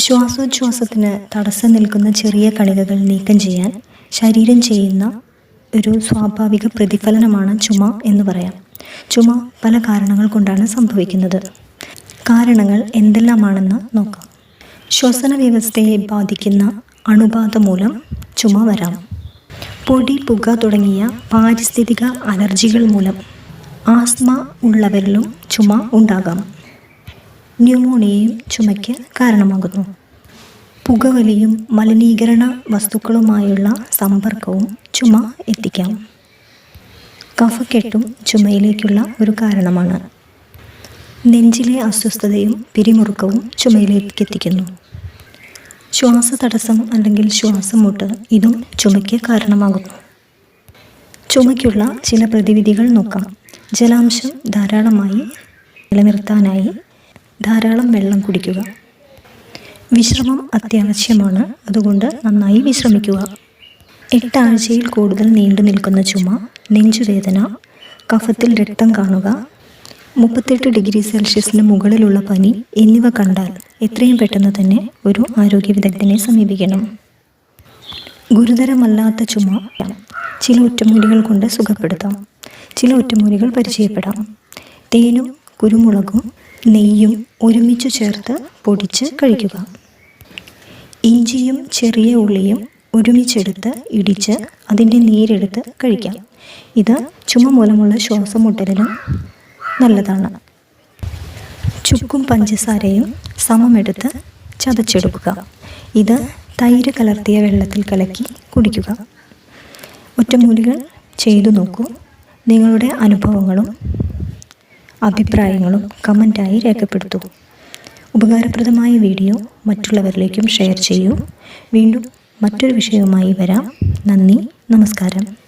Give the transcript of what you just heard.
ശ്വാസോച്ഛ്വാസത്തിന് തടസ്സം നിൽക്കുന്ന ചെറിയ കണികകൾ നീക്കം ചെയ്യാൻ ശരീരം ചെയ്യുന്ന ഒരു സ്വാഭാവിക പ്രതിഫലനമാണ് ചുമ എന്ന് പറയാം. ചുമ പല കാരണങ്ങൾ കൊണ്ടാണ് സംഭവിക്കുന്നത്. കാരണങ്ങൾ എന്തെല്ലാമാണെന്ന് നോക്കാം. ശ്വസന വ്യവസ്ഥയെ ബാധിക്കുന്ന അണുബാധ മൂലം ചുമ വരാം. പൊടി പുക തുടങ്ങിയ പാരിസ്ഥിതിക അലർജികൾ മൂലം ആസ്മ ഉള്ളവരിലും ചുമ ഉണ്ടാകാം. ന്യൂമോണിയയും ചുമയ്ക്ക് കാരണമാകുന്നു. പുകവലിയും മലിനീകരണ വസ്തുക്കളുമായുള്ള സമ്പർക്കവും ചുമ എത്തിക്കാം. കഫക്കെട്ടും ചുമയിലേക്കുള്ള ഒരു കാരണമാണ്. നെഞ്ചിലെ അസ്വസ്ഥതയും പിരിമുറുക്കവും ചുമയിലേക്ക് എത്തിക്കുന്നു. ശ്വാസതടസ്സം അല്ലെങ്കിൽ ശ്വാസം മുട്ട് ഇതും ചുമയ്ക്ക് കാരണമാകുന്നു. ചുമയ്ക്കുള്ള ചില പ്രതിവിധികൾ നോക്കാം. ജലാംശം ധാരാളമായി നിലനിർത്താനായി ധാരാളം വെള്ളം കുടിക്കുക. വിശ്രമം അത്യാവശ്യമാണ്. അതുകൊണ്ട് നന്നായി വിശ്രമിക്കുക. എട്ടാഴ്ചയിൽ കൂടുതൽ നീണ്ടു നിൽക്കുന്ന ചുമ നെഞ്ചുവേദന കഫത്തിൽ രക്തം കാണുക മുപ്പത്തെട്ട് ഡിഗ്രി സെൽഷ്യസിന് മുകളിലുള്ള പനി എന്നിവ കണ്ടാൽ എത്രയും പെട്ടെന്ന് തന്നെ ഒരു ആരോഗ്യ വിദഗ്ധനെ സമീപിക്കണം. ഗുരുതരമല്ലാത്ത ചുമ ചില ഒറ്റമൂലികൾ കൊണ്ട് സുഖപ്പെടുത്താം. ചില ഒറ്റമൂലികൾ പരിചയപ്പെടാം. തേനും കുരുമുളകും നെയ്യും ഒരുമിച്ച് ചേർത്ത് പൊടിച്ച് കഴിക്കുക. ഇഞ്ചിയും ചെറിയ ഉള്ളിയും ഒരുമിച്ചെടുത്ത് ഇടിച്ച് അതിന്റെ നീരെടുത്ത് കഴിക്കാം. ഇത് ചുമ മൂലമുള്ള ശ്വാസം മുട്ടലിനും നല്ലതാണ്. ചുക്കും പഞ്ചസാരയും സമമെടുത്ത് ചതച്ചെടുക്കുക. ഇത് തൈര് കലർത്തിയ വെള്ളത്തിൽ കലക്കി കുടിക്കുക. ഒറ്റമൂലികൾ ചെയ്തു നോക്കൂ. നിങ്ങളുടെ അനുഭവങ്ങളും അഭിപ്രായങ്ങളും കമന്റായി രേഖപ്പെടുത്തൂ. ഉപകാരപ്രദമായ വീഡിയോ മറ്റുള്ളവരിലേക്കും ഷെയർ ചെയ്യൂ. വീണ്ടും മറ്റൊരു വിഷയവുമായി വരാം. നന്ദി നമസ്കാരം.